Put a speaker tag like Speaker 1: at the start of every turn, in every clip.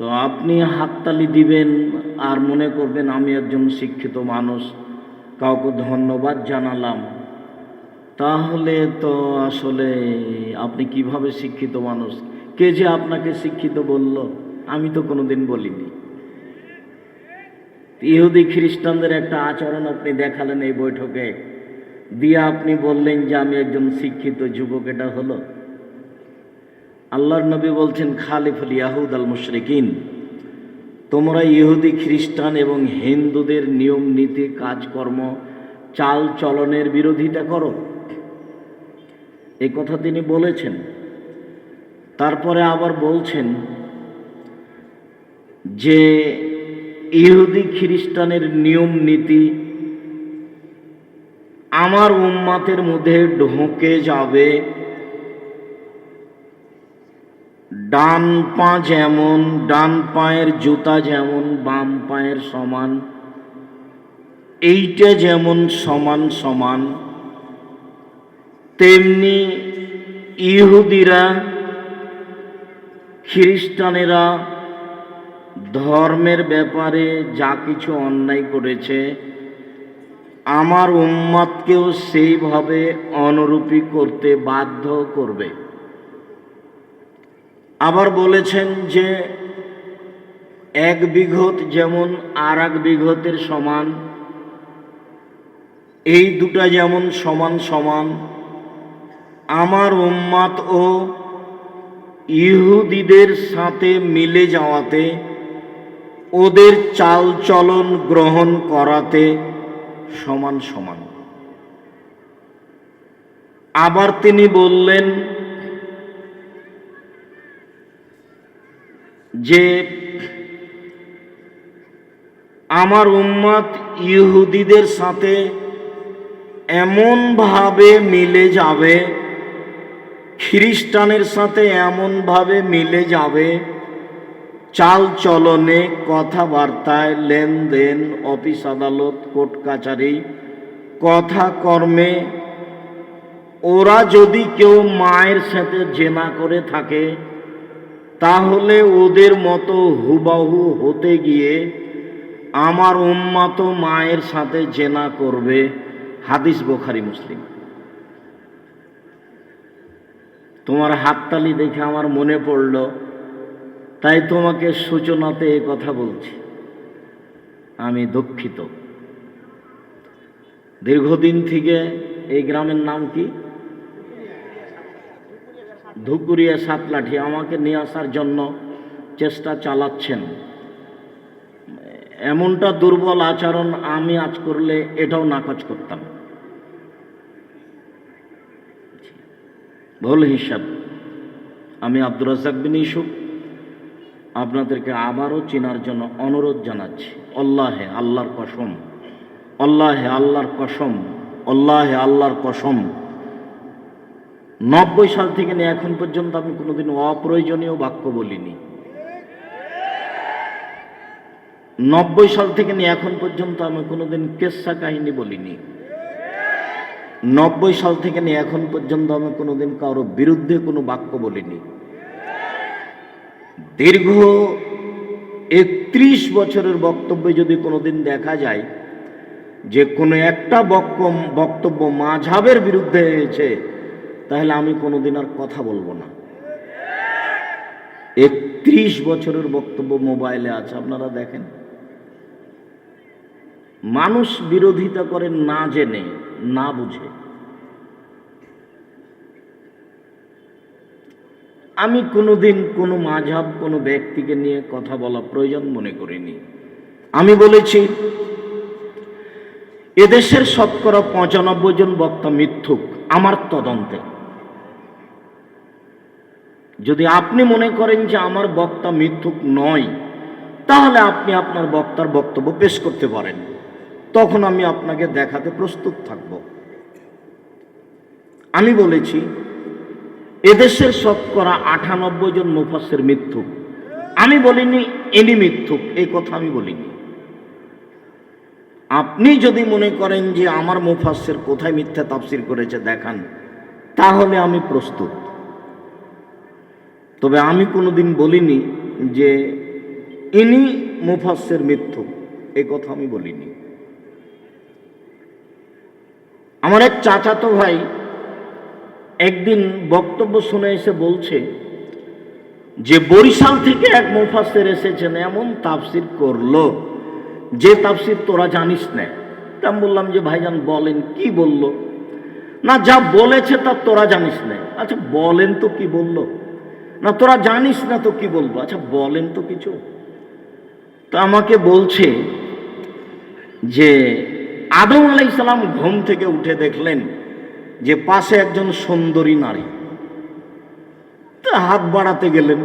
Speaker 1: তো আপনি হাততালি দিবেন আর মনে করবেন আমি একজন শিক্ষিত মানুষ, কাউকে ধন্যবাদ জানালাম। তাহলে তো আসলে আপনি কীভাবে শিক্ষিত মানুষ? কে যে আপনাকে শিক্ষিত বলল? আমি তো কোনোদিন বলিনি। ইহুদি খ্রিস্টানদের একটা আচরণ আপনি দেখালেন এই বৈঠকে। দিয়ে আপনি বললেন যে আমি একজন শিক্ষিত যুবক, এটা হলো। আল্লাহর নবী বলছেন খালিফুল ইয়াহুদ আল মুশরিকিন, তোমরা ইহুদি, খ্রিস্টান এবং হিন্দুদের নিয়ম, নীতি, কাজকর্ম, চাল চলনের বিরোধিতা করো। এই কথা তিনি বলেছেন। তারপরে আবার বলছেন যে, ইহুদি, খ্রিস্টানের নিয়ম, নীতি আমার উম্মাতের মধ্যে ঢোকে যাবে ডান পা যেমন, ডান পায়ের জুতা যেমন, বাম পায়ের সমান, এইটা যেমন সমান সমান, তেমনি ইহুদিরা, খ্রিস্টানেরা ধর্মের ব্যাপারে যা কিছু অন্যায় করেছে, আমার উম্মাদকেও সেইভাবে অনুরূপী করতে বাধ্য করবে। আবার বলেছেন যে এক বিঘত যেমন আর এক বিঘতের সমান, এই দুটা যেমন সমান সমান। আমার উম্মাত ও ইহুদিদের সাথে মিলে যাওয়াতে, ওদের চাল চলন গ্রহণ করাতে সমান সমান। আবার তিনি বললেন যে আমার উম্মত ইহুদিদের সাথে এমনভাবে মিলে যাবে, খ্রিস্টানের সাথে এমনভাবে মিলে যাবে চাল চলনে কথাবার্তায় লেনদেন, অফিস আদালত, কোর্ট কাচারি কথা কর্মে ওরা যদি কেউ মায়ের সাথে জেনা করে থাকে তাহলে ওদের মতো হুবাহু হতে গিয়ে আমার উম্মাত মায়ের সাথে জেনা করবে হাদিস বোখারি, মুসলিম। তোমার হাততালি দেখে আমার মনে পড়ল, তাই তোমাকে সূচনাতে এ কথা বলছি। আমি দুঃখিত। দীর্ঘদিন থেকে এই গ্রামের নাম কি? ধুকুরিয়া সাতলাঠি আমাকে নিয়ে আসার জন্য চেষ্টা চালাচ্ছেন। এমনটা দুর্বল আচরণ আমি আজ করলে এটাও নাকচ করতাম। ভুল হিসাব। আমি আব্দুর রাজাক বিন ইসুফ আপনাদেরকে আবারও চেনার জন্য অনুরোধ জানাচ্ছি। অল্লাহে আল্লাহর কসম। অল্লাহে আল্লাহর কসম। অল্লাহে আল্লাহর কসম। নব্বই সাল থেকে নিয়ে এখন পর্যন্ত আমি কোনোদিন অপ্রয়োজনীয় বাক্য বলিনি। নব্বই সাল থেকে নিয়ে এখন পর্যন্ত আমি কোনোদিন কেসা কাহিনী বলিনি। নব্বই সাল থেকে নিয়ে এখন পর্যন্ত আমি কোনোদিন কারোর বিরুদ্ধে কোনো বাক্য বলিনি। দীর্ঘ একত্রিশ বছরের বক্তব্যে যদি কোনোদিন দেখা যায়, যে কোনো একটা বক্তব্য মাঝাবের বিরুদ্ধে হয়েছে তাহলে আমি কোনোদিন আর কথা বলব না। একত্রিশ বছরের বক্তব্য মোবাইলে আছে, আপনারা দেখেন। মানুষ বিরোধিতা করে না জেনে, না বুঝে। আমি কোনোদিন কোনো মাঝাব, কোনো ব্যক্তিকে নিয়ে কথা বলা প্রয়োজন মনে করিনি। আমি বলেছি, এদেশের শতকরা পঁচানব্বই জন বক্তা মিথ্যুক, আমার তদন্তে। যদি আপনি মনে করেন যে আমার বক্তা মিথ্যুক নয়, তাহলে আপনি আপনার বক্তার বক্তব্য পেশ করতে পারেন। তখন আমি আপনাকে দেখাতে প্রস্তুত থাকব। আমি বলেছি, এদেশের শতকরা আটানব্বই জন মুফাসের মিথ্যুক। আমি বলিনি এনি মিথ্যুক, এই কথা আমি বলিনি। আপনি যদি মনে করেন যে আমার মুফাসের কোথায় মিথ্যা তাফসির করেছে দেখান, তাহলে আমি প্রস্তুত। তবে আমি কোনোদিন বলিনি যে ইনি মুফাসের মৃত্যু এ কথা আমি বলিনি। আমার এক চাচাতো ভাই একদিন বক্তব্য শুনে এসে বলছে যে বরিশাল থেকে এক মুফাসের এসেছেন, এমন তাফসির করল যে তাফসির তোরা জানিস না। তা বললাম যে ভাইজান বলেন, কি বলল? না যা বলেছে তা তোরা জানিস না। আচ্ছা বলেন তো কি বলল? না, তোরা জানিস না তো কি বলব? আচ্ছা বলেন তো কিছু। তো আমাকে বলছে যে, আদম আলাইসালাম ঘুম থেকে উঠে দেখলেন যে পাশে একজন সুন্দরী নারী। তা হাত বাড়াতে গেলেন।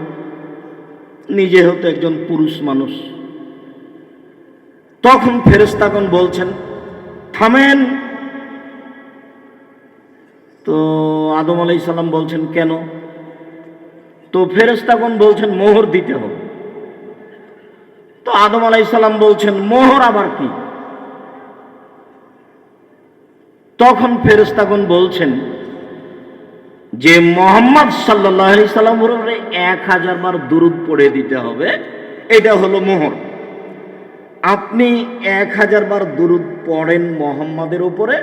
Speaker 1: নিজে হতো একজন পুরুষ মানুষ। তখন ফেরেস্তাগণ বলছেন, থামেন। তো আদম আলাই বলছেন, কেন? তো ফেরেস্তাগণ বলছেন, মোহর দিতে হবে। তো আদম আলাই সাল্লাম বলছেন, মোহর আবার কি? তখন ফেরেস্তাগণ বলছেন যে, মোহাম্মদ সাল্লাহ আলি সাল্লামের এক হাজার বার দুরুদ পড়ে দিতে হবে, এটা হলো মোহর। আপনি এক হাজার বার দুরুদ পড়েন মোহাম্মদের উপরে,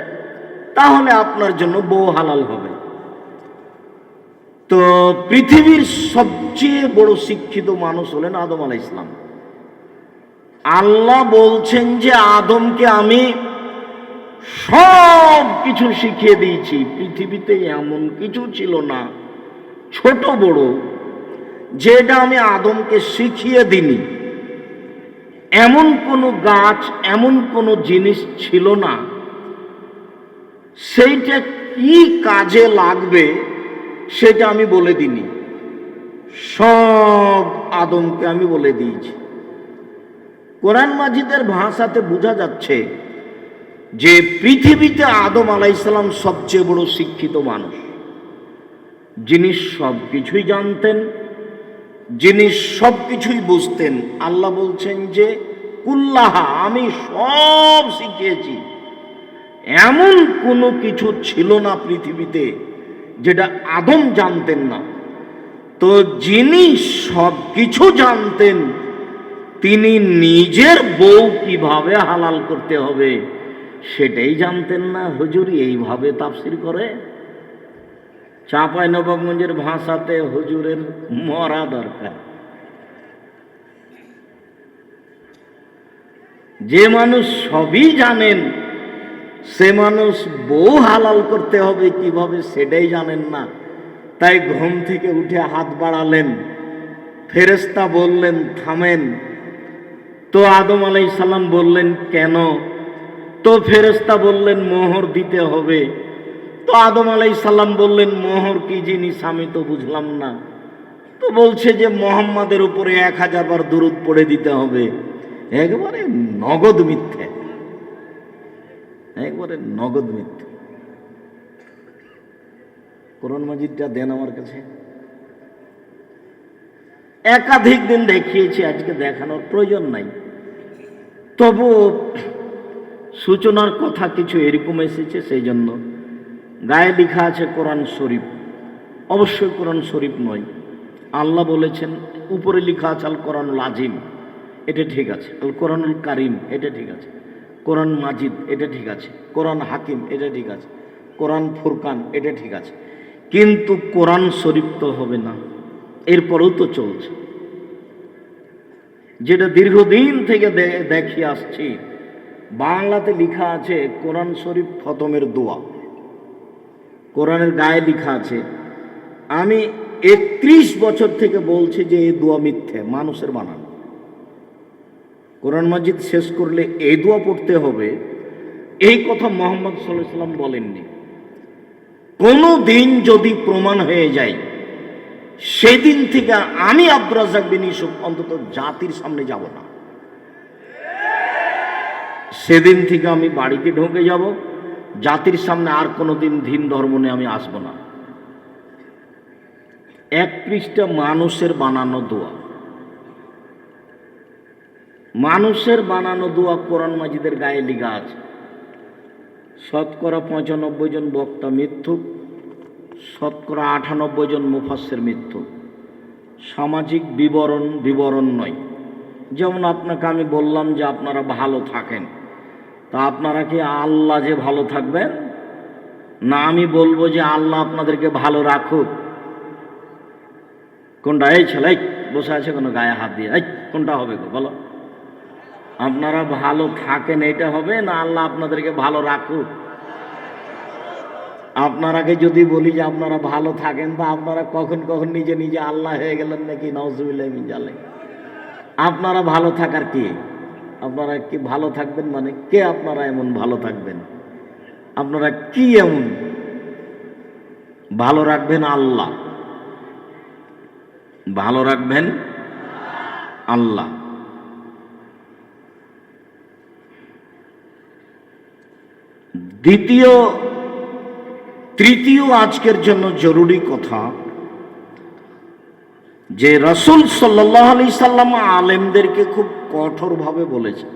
Speaker 1: তাহলে আপনার জন্য বউ হালাল হবে। তো পৃথিবীর সবচেয়ে বড় শিক্ষিত মানুষ হলেন আদম আলাহ ইসলাম আল্লাহ বলছেন যে আদমকে আমি সব কিছু শিখিয়ে দিয়েছি, পৃথিবীতে এমন কিছু ছিল না, ছোট বড়, যেটা আমি আদমকে শিখিয়ে দিনি এমন কোনো গাছ, এমন কোনো জিনিস ছিল না। সেইটা কি কাজে লাগবে? সেটা আমি বলে দিনি সব আদমকে আমি বলে দিয়েছি। কোরআন মাজিদের ভাষাতে বোঝা যাচ্ছে যে পৃথিবীতে আদম আলাইসালাম সবচেয়ে বড় শিক্ষিত মানুষ। যিনি সব কিছুই জানতেন, যিনি সব কিছুই বুঝতেন, আল্লাহ বলছেন যে, কুল্লাহা, আমি সব শিখিয়েছি। এমন কোনো কিছু ছিল না পৃথিবীতে যেটা আদম জানতেন না। তো যিনি সব কিছু জানতেন, তিনি নিজের বউ কীভাবে হালাল করতে হবে সেটাই জানতেন না। হুজুর এইভাবে তাফসির করে। চাঁপাই নবাবগঞ্জের ভাষাতে হুজুরের মরা দরকার। যে মানুষ সবই জানেন সে মানুষ বউ হালাল করতে হবে কীভাবে সেটাই জানেন না। তাই ঘুম থেকে উঠে হাত বাড়ালেন ফেরেস্তা বললেন, থামেন। তো আদম আলাই সাল্লাম বললেন, কেন? তো ফেরেস্তা বললেন, মোহর দিতে হবে। তো আদম আলাই সাল্লাম বললেন, মোহর কি জিনিস আমি তো বুঝলাম না। তো বলছে যে, মোহাম্মদের উপরে এক হাজার বার দূরত পড়ে দিতে হবে। একবারে নগদ মিথ্যে। একবারে নগদ মিথ্যে। কোরআন মাজিদটা দেন আমার কাছে। একাধিক দিন দেখিয়েছি, আজকে দেখানোর প্রয়োজন নাই। তবু সূচনার কথা কিছু এরকম এসেছে সেই জন্য গায়ে লেখা আছে কোরআন শরীফ। অবশ্যই কোরআন শরীফ নয়। আল্লাহ বলেছেন, উপরে লেখা আছে আল কোরআনুল আজিম। এটা ঠিক আছে, আল কোরআনুল কারিম, এটা ঠিক আছে। কোরআন মাজিদ, এটা ঠিক আছে। কোরআন হাকিম, এটা ঠিক আছে। কোরআন ফুরকান, এটা ঠিক আছে। কিন্তু কোরআন শরীফ তো হবে না। এরপরেও তো চলছে। যেটা দীর্ঘদিন থেকে দেখে আসছি, বাংলাতে লেখা আছে, কোরআন শরীফ খতমের দোয়া। কোরআনের গায়ে লেখা আছে, আমি একত্রিশ বছর থেকে বলছি যে এই দোয়া মিথ্যে, মানুষের বানানো। কোরআন মাজিদ শেষ করলে এই দোয়া পড়তে হবে। এই কথা মোহাম্মদ সাল্লাহ সাল্লাম বলেননি। কোনো দিন যদি প্রমাণ হয়ে যায়, সেদিন থেকে আমি আব্দুর রাজাক বিন ইউসুফ অন্তত জাতির সামনে যাব না। সেদিন থেকে আমি বাড়িতে ঢুকে যাব, জাতির সামনে আর কোনো দিন দিন ধর্ম নিয়ে আমি আসব না। এক পৃষ্ঠা মানুষের বানানো দোয়া। মানুষের বানানো দোয়া কোরআন মাজিদের গায়ে লিগা আছে। শতকরা পঁচানব্বই জন বক্তা মিথ্যুক শতকরা আটানব্বই জন মুফাসের মৃত্যু। সামাজিক বিবরণ বিবরণ নয়। যেমন আপনাকে আমি বললাম যে আপনারা ভালো থাকেন। তা আপনারা কি আল্লাহ যে ভালো থাকবেন? না, আমি বলব যে আল্লাহ আপনাদেরকে ভালো রাখুক। কোনটা? এই ছেলে বসে আছে কোনো গায়ে হাত দিয়ে। এই, কোনটা হবে গো? বলো। আপনারা ভালো থাকেন, এটা হবে না আল্লাহ আপনাদেরকে ভালো রাখুক। আপনারাকে যদি বলি যে আপনারা ভালো থাকেন তা আপনারা কখন কখন নিজে নিজে আল্লাহ হয়ে গেলেন নাকি নজরুল্লাহ জালে আপনারা ভালো থাকার কি? আপনারা কি ভালো থাকবেন মানে কে আপনারা এমন ভালো থাকবেন? আপনারা কি এমন? ভালো রাখবেন আল্লাহ। ভালো রাখবেন আল্লাহ। দ্বিতীয়, তৃতীয় আজকের জন্য জরুরি কথা যে রসুল সাল্লাহ আলি সাল্লাম আলেমদেরকে খুব কঠোরভাবে বলেছেন।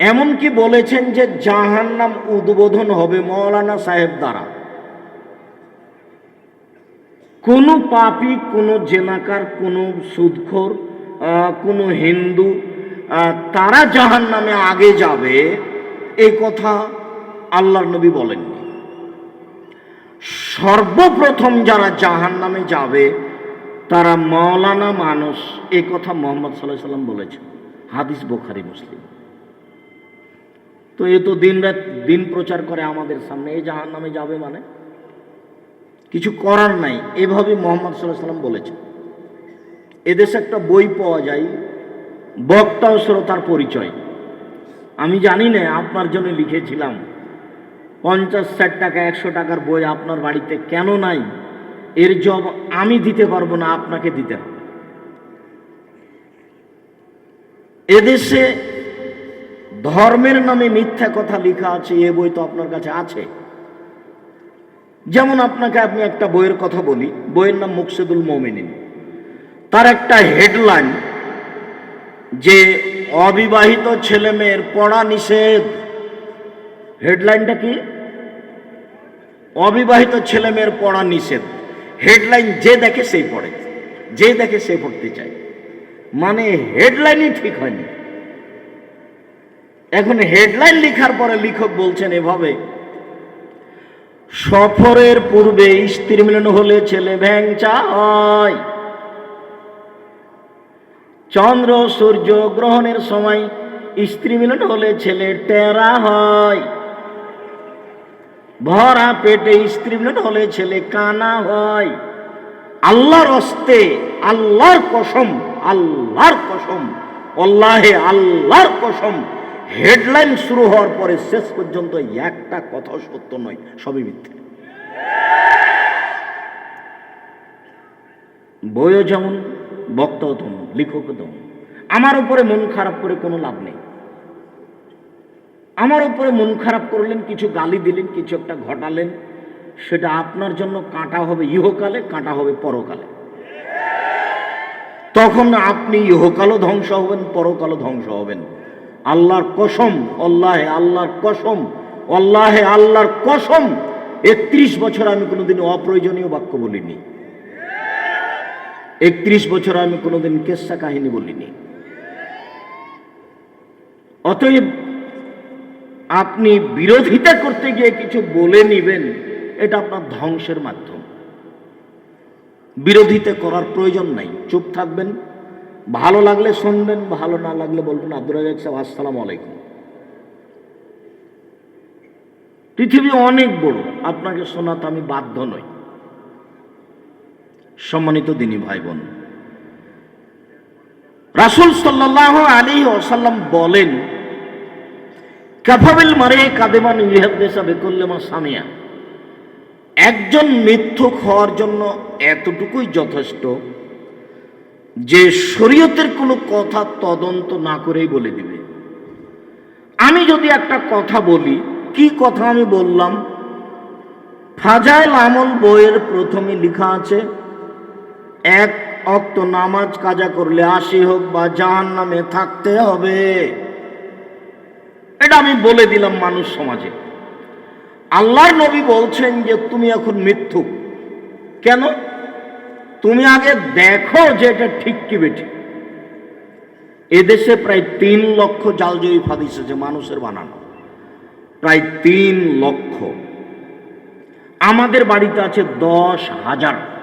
Speaker 1: এমনকি বলেছেন যে জাহান নাম উদ্বোধন হবে মৌলানা সাহেব দ্বারা। কোনো পাপি, কোনো জেনাকার, কোনো সুদখোর কোনো হিন্দু তারা জাহান নামে আগে যাবে এই কথা আল্লাহর নবী বলেননি। সর্বপ্রথম যারা জাহান নামে যাবে, তারা মৌলানা মানুষ, এ কথা মোহাম্মদ সাল্লাহ সাল্লাম বলেছেন, হাদিস বোখারি, মুসলিম। তো এ তো দিন রাত দিন প্রচার করে আমাদের সামনে, এই জাহান নামে যাবে মানে? কিছু করার নাই, এভাবে মোহাম্মদ সাল্লাহ সাল্লাম বলেছেন। এদেশে একটা বই পাওয়া যায়, বক্তা ও শ্রোতার পরিচয়। আমি জানি না, আপনার জন্য লিখেছিলাম। পঞ্চাশ ষাট টাকা, একশো টাকার বই আপনার বাড়িতে কেন নাই? এর জব আমি দিতে পারব না, আপনাকে দিতে হবে। এদেশে ধর্মের নামে মিথ্যা কথা লেখা আছে, এ বই তো আপনার কাছে আছে। যেমন আপনাকে আমি একটা বইয়ের কথা বলি, বইয়ের নাম মুকসেদুল মোমিনিন। তার একটা হেডলাইন যে অবিবাহিত ছেলে মেয়ের পড়া নিষেধ। হেডলাইনটা কি? অবিবাহিত ছেলে মেয়ের পড়া নিষেধ। হেডলাইন যে দেখে সেই পড়ে। যে দেখে সে পড়তে চায়। মানে হেডলাইনই ঠিক হয়নি। এখন হেডলাইন লেখার পরে লেখক বলছেন এভাবে, সফরের পূর্বে স্ত্রী মিলন হলে ছেলে ভ্যাংচা হয় চন্দ্র সূর্য গ্রহণের সময় স্ত্রী মিলন হলে ছেলে টেরা হয়। ভরা পেটে স্ত্রী মিলন হলে ছেলে কানা হয়। আল্লাহর অস্তে আল্লাহর কসম আল্লাহর কসম আল্লাহে আল্লাহর কসম, হেডলাইন শুরু হওয়ার পরে শেষ পর্যন্ত একটা কথা সত্য নয়, সবই মিথ্যে। বইও যেমন বক্তাও তেমন লেখকও তেমন আমার উপরে মন খারাপ করে কোনো লাভ নেই। আমার উপরে মন খারাপ করলেন, কিছু গালি দিলেন, কিছু একটা ঘটালেন, সেটা আপনার জন্য কাঁটা হবে ইহকালে, কাঁটা হবে পরকালে। তখন আপনি ইহকালও ধ্বংস হবেন, পরকালও ধ্বংস হবেন। আল্লাহর কসম, আল্লাহে আল্লাহর কসম, আল্লাহে আল্লাহর কসম, একত্রিশ বছর আমি কোনোদিন অপ্রয়োজনীয় বাক্য বলিনি। একত্রিশ বছর আমি কোনোদিন কেসা কাহিনী বলিনি। অতএব আপনি বিরোধিতা করতে গিয়ে কিছু বলে নিবেন, এটা আপনার ধ্বংসের মাধ্যম। বিরোধিতা করার প্রয়োজন নাই, চুপ থাকবেন। ভালো লাগলে শুনবেন, ভালো না লাগলে বলবেন আব্দুল রাজাক সাহেব, আসসালাম আলাইকুম। পৃথিবী অনেক বড়, আপনাকে শোনাতে আমি বাধ্য নই। সম্মানিত দিনী ভাই বোন রাসুল সাল্লাহ আলী ওসাল্লাম বলেন, কাফাবিল মারে কাদেমান সামিয়া। একজন মিথ্যুক হওয়ার জন্য এতটুকুই যথেষ্ট যে শরীয়তের কোনো কথা তদন্ত না করেই বলে দিবে। আমি যদি একটা কথা বলি, কি কথা আমি বললাম? ফাজাইল আমল বইয়ের প্রথমে লেখা আছে এক অক্ত নামাজ কাজা করলে আশি হোক বা জাহান নামে থাকতে হবে। এটা আমি বলে দিলাম মানুষ সমাজে। আল্লাহর নবী বলছেন যে, তুমি এখন মৃত্যু। কেন? তুমি আগে দেখো যে এটা ঠিক কি বেঠিক এদেশে প্রায় তিন লক্ষ জাল জয়ীফ হাদিস আছে মানুষের বানানো। প্রায় তিন লক্ষ। আমাদের বাড়িতে আছে দশ হাজার।